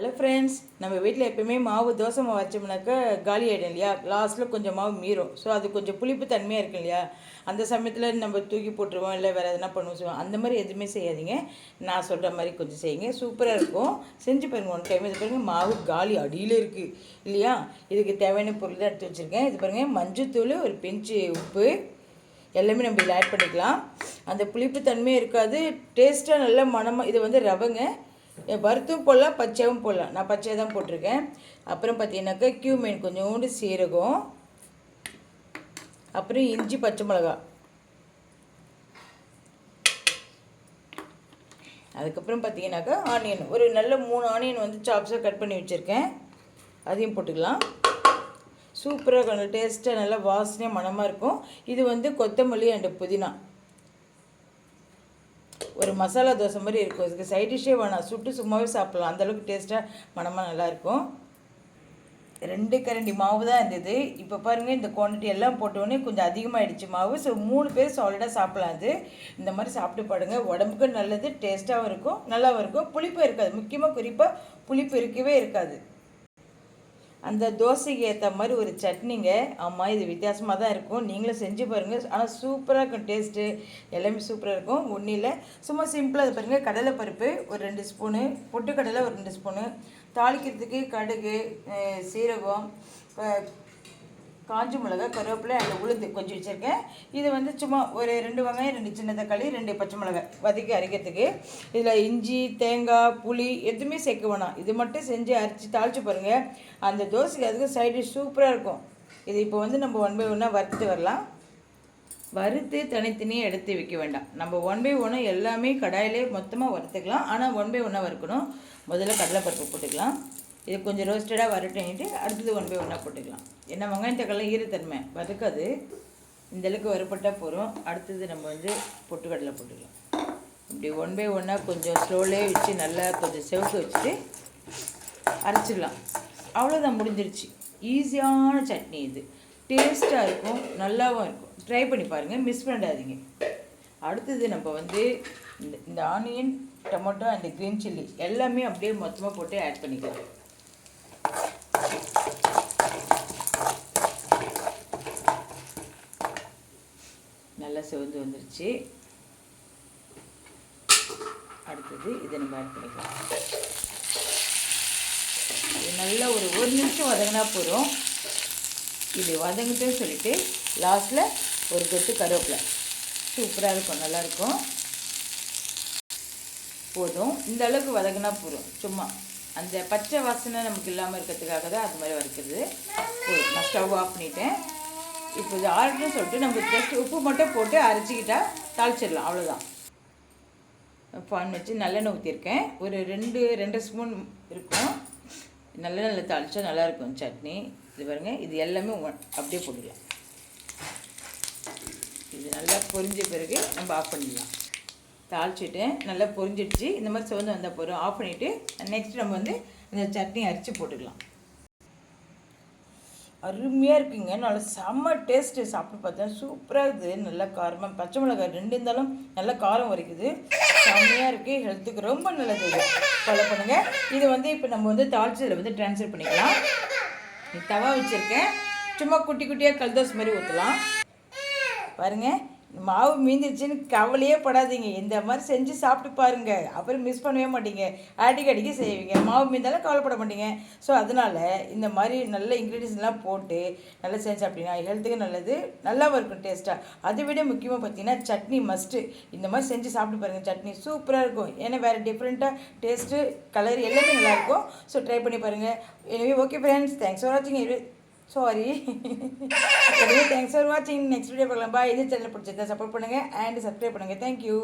Hello friends நம்ம வீட்டில் எப்பயுமே மாவு தோசை மாவு வச்சோம்னாக்கா காலி ஆகிடும் இல்லையா? லாஸ்ட்டில் கொஞ்சம் மாவு மீறும். ஸோ அது கொஞ்சம் புளிப்பு தன்மையாக இருக்கும் இல்லையா? அந்த சமயத்தில் நம்ம தூக்கி போட்டுருவோம் இல்லை வேறு எதனா பண்ணுவோம் சொல்லுவோம். அந்த மாதிரி எதுவுமே செய்யாதீங்க. நான் சொல்கிற மாதிரி கொஞ்சம் செய்யுங்க. சூப்பராக இருக்கும். செஞ்சு பாருங்கள் ஒன் டைம் இது பாருங்கள் மாவு காலி அடியில் இருக்குது இல்லையா? இதுக்கு தேவையான பொருள் தான் எடுத்து வச்சுருக்கேன். இது பாருங்கள் மஞ்சத்தூள் ஒரு பெஞ்சு உப்பு. எல்லாமே நம்ம இதில் ஆட் பண்ணிக்கலாம். அந்த புளிப்பு தன்மையும் இருக்காது. டேஸ்ட்டாக நல்ல மனமாக இது வந்து ரவைங்க. வறுத்தும் போடலாம் பச்சையும் போடலாம் நான் பச்சையாக தான் போட்டிருக்கேன். அப்புறம் பார்த்தீங்கன்னாக்கா கியூமின் கொஞ்சோண்டு சீரகம். அப்புறம் இஞ்சி பச்சை மிளகா. அதுக்கப்புறம் பார்த்தீங்கன்னாக்கா ஆனியன் ஒரு நல்ல மூணு ஆனியன் வந்து சாப்ஸாக கட் பண்ணி வச்சுருக்கேன். அதையும் போட்டுக்கலாம். சூப்பராக இருக்கும் டேஸ்ட்டாக நல்லா வாசனையாக மணமாக இருக்கும். இது வந்து கொத்தமல்லி அண்டு புதினா. ஒரு மசாலா தோசை மாதிரி இருக்கும். இதுக்கு சைட் டிஷ்ஷே வேணாம். சுட்டு சும்மாவே சாப்பிட்லாம். அந்தளவுக்கு டேஸ்ட்டாக மனமாக நல்லாயிருக்கும் ரெண்டு கரண்டி மாவு தான் இருந்தது. இப்போ பாருங்கள் இந்த குவான்டிட்டி எல்லாம் போட்டோடனே கொஞ்சம் அதிகமாகிடுச்சு மாவு. ஸோ மூணு பேர் சாலிடாக சாப்பிட்லாம் அது. இந்த மாதிரி சாப்பிட்டு பாடுங்க உடம்புக்கு நல்லது டேஸ்ட்டாகவும் இருக்கும் நல்லாவும் இருக்கும். புளிப்பு இருக்காது. முக்கியமாக குறிப்பாக புளிப்பு இருக்கவே இருக்காது. அந்த தோசைக்கு ஏற்ற மாதிரி ஒரு சட்னிங்க. ஆமாம் இது வித்தியாசமாக தான் இருக்கும். நீங்களும் செஞ்சு பாருங்கள் ஆனால் சூப்பராக இருக்கும். டேஸ்ட்டு எல்லாமே சூப்பராக இருக்கும். ஒன்றும் இல்லை சும்மா சிம்பிளாக அது பாருங்கள் கடலை பருப்பு ஒரு ரெண்டு ஸ்பூனு பொட்டுக்கடலை ஒரு ரெண்டு ஸ்பூனு தாளிக்கிறதுக்கு கடுகு சீரகம் காஞ்சி மிளகா கருவேப்பிலை அதில் உளுந்து கொஞ்சம் வச்சுருக்கேன். இது வந்து சும்மா ஒரு ரெண்டு வெங்காயம் ரெண்டு சின்ன தக்காளி ரெண்டு பச்சை மிளகாய் வதக்கி அரைக்கிறதுக்கு. இதில் இஞ்சி தேங்காய் புளி எதுவுமே சேர்க்க வேணாம். இது மட்டும் செஞ்சு அரைச்சி தாளித்து பாருங்கள் அந்த தோசைக்கு அதுக்கு சைடு சூப்பராக இருக்கும். இது இப்போ வந்து நம்ம ஒன் பை ஒன்னாக வறுத்து வரலாம். வறுத்து தனித்தனியாக எடுத்து வைக்க வேண்டாம். நம்ம ஒன் பை ஒன்று எல்லாமே கடாயிலே மொத்தமாக வறுத்துக்கலாம். ஆனால் ஒன் பை ஒன்னாக வறுக்கணும். முதல்ல கடலைப்பருப்பு போட்டுக்கலாம். இது கொஞ்சம் ரோஸ்டடாக வரட்டிட்டு அடுத்தது ஒன் பை ஒன்னாக போட்டுக்கலாம். ஏன்னா வெங்காயம் தக்காளி ஈரத்தன்மை. வதக்காது. இந்தளவுக்கு வறுப்பட்டால் போகிறோம் அடுத்தது நம்ம வந்து பொட்டுக்கடலை போட்டுக்கலாம். இப்படி ஒன் பை ஒன்னாக கொஞ்சம் ஸ்லோலே வச்சு நல்லா கொஞ்சம் செவுக்கு வச்சுட்டு அரைச்சிடலாம். அவ்வளோதான் முடிஞ்சிருச்சு. ஈஸியான சட்னி இது. டேஸ்ட்டாக இருக்கும். நல்லாவும் இருக்கும். ட்ரை பண்ணி பாருங்கள் மிஸ் பண்ணிடாதீங்க அடுத்தது நம்ம வந்து இந்த இந்த onion tomato and green chilli எல்லாமே அப்படியே மொத்தமாக போட்டு ஆட் பண்ணிக்கலாம். நல்லா செவந்து வந்துருச்சு. அடுத்தது இதை நம்ம ஆட் பண்ணிக்கலாம். இது நல்லா ஒரு ஒரு நிமிஷம் வதங்கினா போதும். இது வதங்கிட்டேன்னு சொல்லிட்டு லாஸ்ட்டில் ஒரு கொத்து கருவேப்பிலை. சூப்பராக இருக்கும் நல்லாயிருக்கும் போதும். இந்த அளவுக்கு வதங்கினா போதும் சும்மா. அந்த பச்சை வாசனை நமக்கு இல்லாமல் இருக்கிறதுக்காக தான் அது மாதிரி வறுக்கிறது. நான் ஸ்டவ் ஆஃப் பண்ணிட்டேன். இப்போ இது ஆர்டர்னு சொல்லிட்டு நம்ம ஜஸ்ட் உப்பு மட்டும் போட்டு அரைச்சிக்கிட்டா தாளிச்சிடலாம். அவ்வளோதான் பான் வச்சு நல்லெண்ணெய் ஊற்றிருக்கேன் ஒரு ரெண்டு ரெண்டு ஸ்பூன் இருக்கும். நல்லெண்ணெயில் தாளித்தா நல்லாயிருக்கும் சட்னி. இது பாருங்கள் இது எல்லாமே அப்படியே போட்டுக்கலாம். இது நல்லா பொரிஞ்ச பிறகு நம்ம ஆஃப் பண்ணிடலாம். தாளிச்சுட்டு நல்லா பொரிஞ்சிடுச்சு. இந்த மாதிரி சிவந்து வந்தால் போகிறோம் ஆஃப் பண்ணிவிட்டு நெக்ஸ்ட் நம்ம வந்து இந்த சட்னி அரிச்சு போட்டுக்கலாம். அருமையாக இருக்குங்க. நல்லா செம்ம டேஸ்ட்டு சாப்பிட்டு பார்த்தேன் சூப்பராக இருக்குது. நல்லா காரமாக பச்சை மிளகாய் ரெண்டு இருந்தாலும் நல்லா காரம் வரைக்குது. செம்மையாக இருக்குது ஹெல்த்துக்கு ரொம்ப நல்லது இது. ஃபாலோ பண்ணுங்கள் இது வந்து இப்போ நம்ம வந்து தாளிச்சதில் வந்து ட்ரான்ஸ்ஃபர் பண்ணிக்கலாம். தவா வச்சுருக்கேன். சும்மா குட்டி குட்டியாக கல்தோஸ் மாதிரி ஊற்றலாம் பாருங்கள் மாவு மீந்துருச்சுன்னு கவலையே படாதீங்க. இந்த மாதிரி செஞ்சு சாப்பிட்டு பாருங்க. அப்புறம் மிஸ் பண்ணவே மாட்டீங்க. அடிக்கடிக்கு செய்வீங்க. மாவு மீந்தாலும் கவலைப்பட மாட்டீங்க. ஸோ அதனால் இந்த மாதிரி நல்ல இன்க்ரீடியன்ஸ்லாம் போட்டு நல்லா செஞ்சு சாப்பிட்டீங்கன்னா ஹெல்த்துக்கு நல்லது. நல்லாவும் இருக்கும் டேஸ்ட்டாக அதை விட முக்கியமாக பார்த்தீங்கன்னா சட்னி மஸ்ட்டு இந்த மாதிரி செஞ்சு சாப்பிட்டு பாருங்கள் சட்னி சூப்பராக இருக்கும். ஏன்னா வேறு டிஃப்ரெண்ட்டாக டேஸ்ட்டு கலர் எல்லாமே நல்லாயிருக்கும் ஸோ ட்ரை பண்ணி பாருங்கள் எனவே ஓகே ஃப்ரெண்ட்ஸ் தேங்க்ஸ் ஃபார் வாட்சிங் சாரி தேங்க்ஸ் ஃபார் வாட்சிங் நெக்ஸ்ட் வீடியோ பார்க்கலாம். பாய் இது சேனல் பிடிச்சிருந்தா சப்போர்ட் பண்ணுங்கள் அண்ட் சப்ஸ்கிரைப் பண்ணுங்கள் தேங்க்யூ